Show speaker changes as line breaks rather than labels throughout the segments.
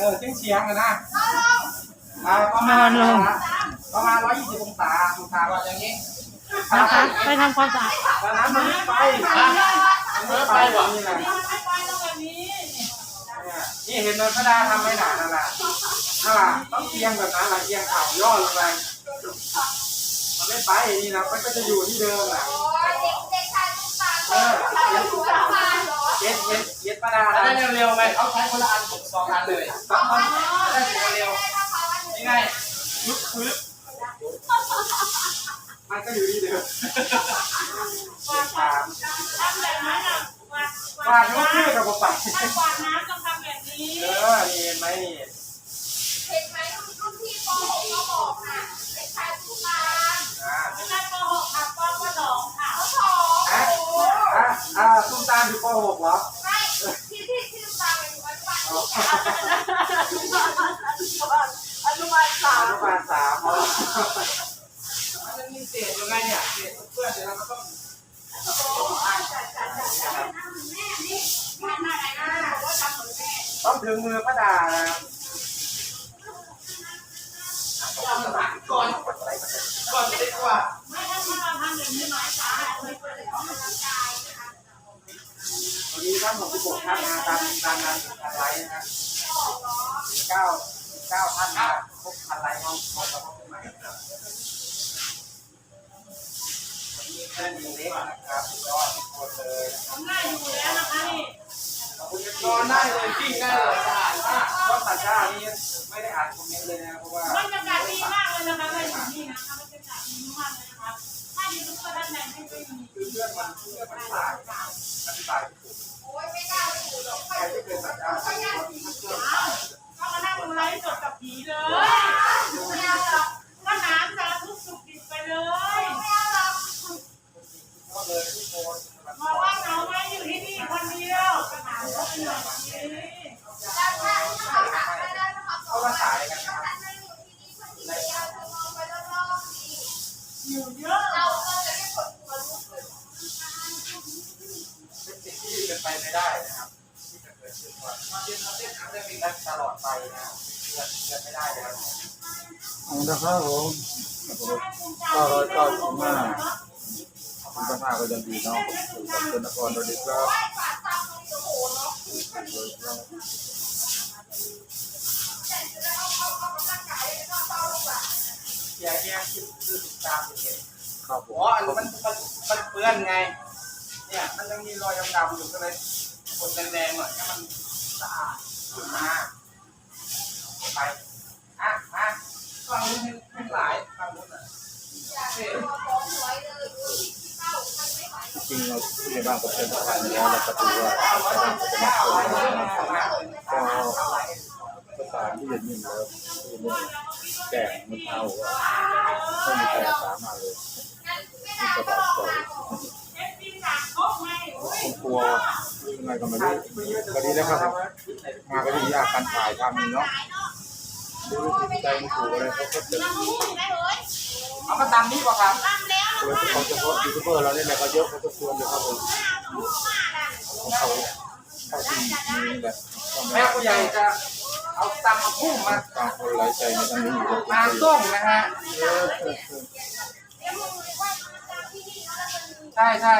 เออเฉียงเฉียงๆอะนะอ่าประมาณ
นอนลง
ประมาณร้อยยี่สิบองศาองศาว่าอย่างนี้
นะคะไปทำความสะอาด
ตอนนั้นมันไม่ไปนะมันไม่ไปหรอกนี่นะเนี่ยนี่เห็นนนทดาทำไม่หนานั่นแหละนั่นแหละต้องเอียงแบบนั้นแหละเอียงเข่าย่อลงไปมันไม่ไปนี่นะมันก็จะอยู่ที่เดิมแหละเออเย็ ดเย็ดเย็ดประดา
ได้
ได้
เร็วๆไหมเขาใช้คนละอันผมสองอันเลย
สองอัน
ได้เร็วๆนี่ไงยุบพื้น
มันก็อยู่ที่เดิมสามวาดรูปชื่อกับผมไป
กวาดน้ำต้องทำแบบนี้
เออนี่เห็นไหมนี่
เห็นไหมรุ่นพี่ป .6 เขาบอกน่ะเด็กชายผู้มา
อ่า
ไม่ใช่ป .6 ค่ะป .2 ค่ะ
เขาสอน
อะอะอ่าตุ้มตามอยู่ป .6 เหรอ
ไม่ที่ที่ที่ตามไปอยู่วันวัน
อ๋อ
อนุบาลสา
อ
ม
นุบาลสามเหรอ
มันจะมีเศษยู่ไงเนี่ยเศษเพื่อนเดี๋ยวเราก็ต้อง
ต้องถึงมือป้าดานะ
ก่อนก่อนก่อนดีกว่า
ไม่ถ้าที่เราทำแบบนี้หมายสาไม่เปิดเลยของมันกาย
วันนี้ทั้งหมด16ท่านนะตามตามงานพันไลค์นะฮะเก้าเก้าท่านนะครบพันไลค์ห้องห้องแล้วก็เป็นใหม่ครับวันนี้เพื่อนมีเล็กนะครับสุดยอดทุกคนเลย
ทำง่ายอยู่แล้วนะคะนี่
นอนได้เลยกิ้งได้เลยสะอาดมาก
ก็ตัดชานี่ไม่ได้อ่านคอมเมนต์เลยนะเพราะว่า
บรรยากาศดีมากเลยนะคะไม่นี่นะคะบรรยากาศดีมากเลยนะคะถ้ายูทูบเบอร์ท่านไหนไม่เคยมี
คือเพื่อนมันเพื่อนมันสายอธิบาย ต
ล
อ
ดไป
นะ
ค
รับ
เกิดเกิ
ดไม่ได้เลย
เอาละครับผมเก้าร้อยเก้าสิบห้าคุณภาพก็ยังดีเนาะขอบคุณนครสวัสดีครับ
ตามตรงนี้โอ้โหเนาะแต่จะได้เอาเอาเอากำลังกายวเต้าลูกอะ
เสียเนี่ยคือคือติดตามเห็น
ครับผ
อ๋อ
ม
อันนี้มันมันมันเปื้อนไง เนี่ย มันยังมีรอยดำๆอยู่ก็เลย กดแดงๆหน่อยให้มันสะอาดขึ้นมาไปอะอะฟังนู้นให้หลายฟังนู้นอะ
จะมาฟ้องไว้เลยดูที่เต้ามัน
จริงเราในบ้านก็เป็นผ่านแล้วเราก็ดูว่าบ้านจะมาเปิดมาก็ตามที่เห็นอยู่แล้วที่เรื่องแก่มะพร้าว่าไม่มีใครสามารถเลย
ม่
ที่
ได้
กระบะ
ลอง
สอย
มก่อน
เอฟซีจากครบไงโอ้
วยังไงก็ดีแล้วครับ มาก็ดียากการถ่ายทำเนาะดูรูปใจมันถูกอะไรเขาก็จะ
เราพูดได้เอา
มาตามนี้ป่ะครับ
ตัว
โดยเฉพาะเฉพาะยูทูบเบอร์เราเนี่ยแหละก็เยอะพอสมควรเลยครับผมของเขาเขาที่นี่แหละ
แม่ผู้ใหญ่จะเอาตำมาพุ่มมา
ตามคนไร้ใจในทางนี้อยู่แล้ว
น้ำส้มนะฮะ
เออเออเออ
เดี๋ยวมึงไหว้มาตามที่นี่แล้วมัน
ใช่ใช่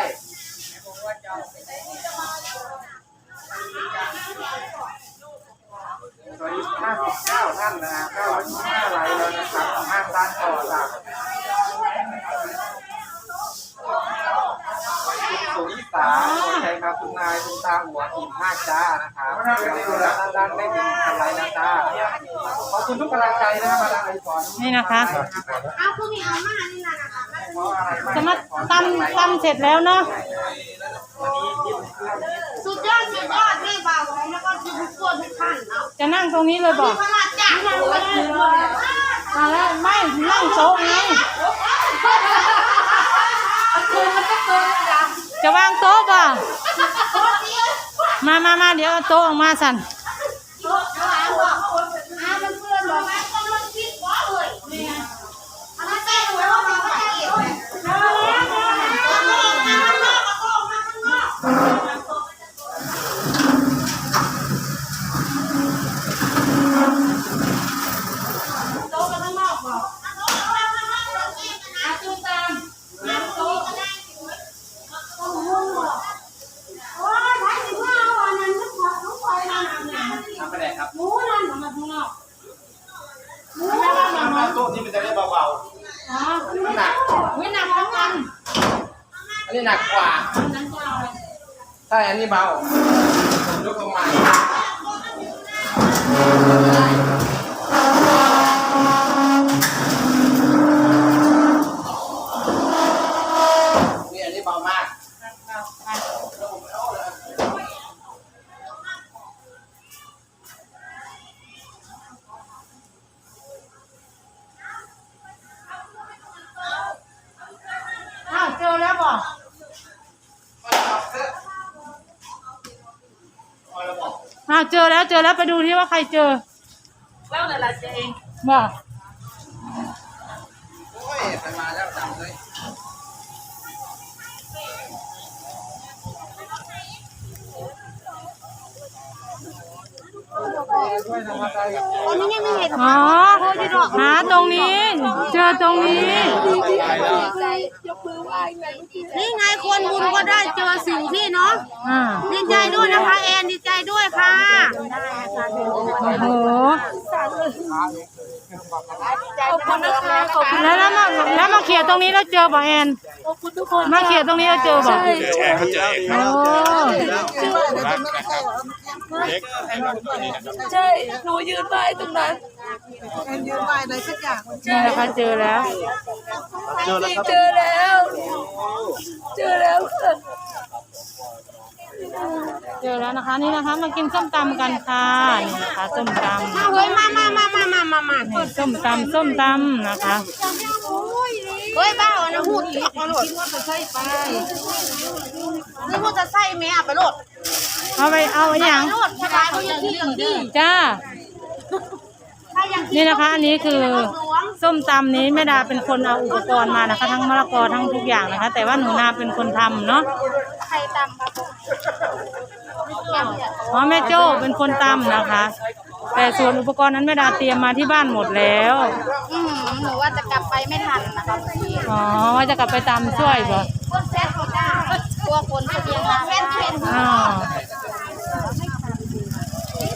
สวัสดี59ท่านนะฮะ925ไลค์แล้วนะครับห้างร้านต่อจากคุณสุนิสาใช่ครับคุณนายคุณตาหัวอิ่มมากจ้านะครับด้านๆได้เป็นพันไลค์นะจ้าขอบคุณทุกกำลังใจนะครับมาดามไอสอน
นี่นะคะ
เอาพวกนี้เอามานี่นะนะคะ
เพราะอะไร
จะมาตำตำเสร็จแล้วเนาะ
สุดยอดสุดยอดแม่บ่าวของแล้วก็ทุกคนทุกท่านเนาะ
จะนั่งตรงนี้เลยบอก
พระราชจ่าโอ้ย
มาแล้วไม่นั่งโต๊ะไง
คือมันก็เกินจัง
จะวางโต๊ะป่ะมามามาเดี๋ยวเอาโต๊ะออกมาสั่น
โต๊ะหาบอกหามันเพื่อนบอกว่าก็มันคิดว่าเอ้ยเนี่ยอันนั้นแม่รู้ว่ามันไม่เกี่ยวเลย
แหละครับ
หมูนั่นมาข้างนอก
ทำมาโต๊ะที่มันจะได้เบา
อ๋อ
ๆน้ำหนัก
ไม่หนักทั้งวัน
อันนี้หนักกว่า
นั้นจะเอาอะไร
ใช่ อันนี้เบาผมยกลงมาา
วเจอแล้วเจอแล้วไปดูที่ว่าใครเจอ
แล้วแต่ละเจเอง
บ่
โอ้ยไปมาแล้วจำเลย
คนนี้ยังไม่เห็น
อ๋อหาตรงนี้ เจอตรงนี้
นี่ไงคนบุญก็ได้เจอสิ่งที่เนาะ
อ่า
ดีใจด้วยนะคะแอนดีใจด้วยค่ะ
โอ้โห
ขอบคุณนะคะขอบคุณ
แล้วแล้วมาแล้วมาเขียนตรงนี้แล้วเจอบ่แอน
ทุกคน
มาเขียนตรงนี้แล้วเจอบ่
แชร์เขาเจอเองค
โอ้
รับรักนะครับเล็ก
ใช่หนูยืนไปตรงนั้น
นี่นะคะเจอแล้ว
เจอแล้วครับ
เจอแล้ว เจอแล้วค่ะ
เจอแล้วนะคะนี่นะคะมากินส้มตำกันค่ะนี่นะคะส้มตำ
เฮ้ยมามามามามามามา
นี่ส้มตำส้มตำนะคะ
เฮ้ยบ้าเอานะพูดออกมาโหลดนี่พูดจะใส่แม่ไปโหลด
เอาไปเอาอหย่าง
โหลดสบายเขายังที่อย่างที่
จ้า
ถ้าอย่างที่
นี่นะคะอันนี้คือส้มตำนี้แม่ดาเป็นคนเอาอุปกรณ์มานะคะ ทั้งมะละกอทั้งทุกอย่างนะคะ แต่ว่าหนูนาเป็นคนทำเนาะ
ใครตำครับผม
อ๋อแม่โจ้เป็นคนตำนะคะ แต่ส่วนอุปกรณ์นั้นแม่ดาเตรียมมาที่บ้านหมดแล้ว
อืมหนูว่าจะกลับไปไม่ทันนะคะพี่
อ๋อว่าจะกลับไปตำช่วยบ่
พวกแฟนเขาจ้าพวกคนทะเบียนมาแฟนเพน
อ๋อ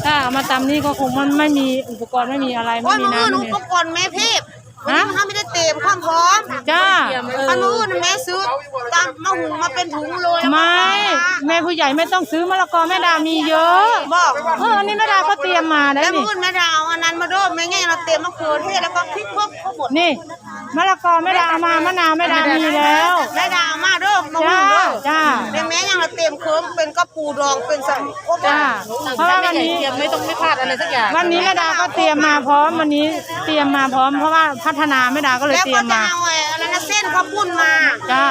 ถ้าเอามาตำนี่ก็คงมันไม่มีอุปกรณ์ไม่มีอะไรไม่
ว่า
มี
มือ
น้ำ
หนู
ไม่มี
ก็ก่อนแม่เทพวันนี้เขาไม่ได้เต็มความพร้อม
จ้า
อันนู้นแม่ซื้อตำมะหุงมาเป็นถุงเลย
ไม่แม่ผู้ใหญ่ไม่ต้องซื้อมะละกอแม่ดามีเยอะ
บอก
เอออันนี้แม่ดาก็เตรียมมาได้
แล้ว
นี่
มือแม่ดาวอันนั้นมาโดมแม่ไงเราเต็มมะเขือเทศแล้วก็พริกเพิ่มข้าวบด
นี่ มะละกอแม่ดาเอามามะนาวแม่ดามีแล้ว
แม่ดาวมาโดมมาหุ
จ้าง
โดม
จ้า
แม่แม่ยังเราเต็มเคิมเป็นกระปูดองเป็นสังโอ้โห
จ้าเพราะว่าวันนี้
ไม่ต้องไม่พลาดอะไรสักอย่าง
วันนี้แม่ดาก็เตรียมมาพร้อมวันนี้เตรียมมาพร้อมเพราะว่าพัฒนาแม่ดาก็เลย
แล้ว
เตรี
ก็
ยม
จะ
มา
เอาอะไร นะเส้นข้าวปุ้นมา
จ้า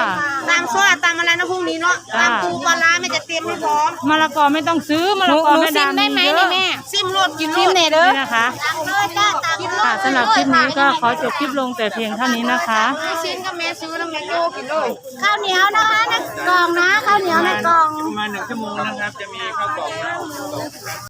ตามโซดาตามอะไรนะพรุ่งนี้เนาะ
จ้า
ตามปูปลาร้าแม่จะเตรียมให้พร้อม
มะละกอไม่ต้องซื้อมะละกอแม่ดามีเยอะ
ซิมโลดกินโลด
นี่นะคะ
ตามเลยจ้าตามกินโล
ค่ะ
ด
สำหรับคลิปนี้ก็ขอจบคลิปลงแต่เพียงเท่านี้นะคะ
ไม่ซินก็แม่ซื้อแล้วแม่โตกินเลยข้าวเหนียวนะคะในกล่องนะข้าวเหนียวในกล่อง
ประมาณหนึ่งชั่วโมงนะครับ จะมีข้าวกล่อง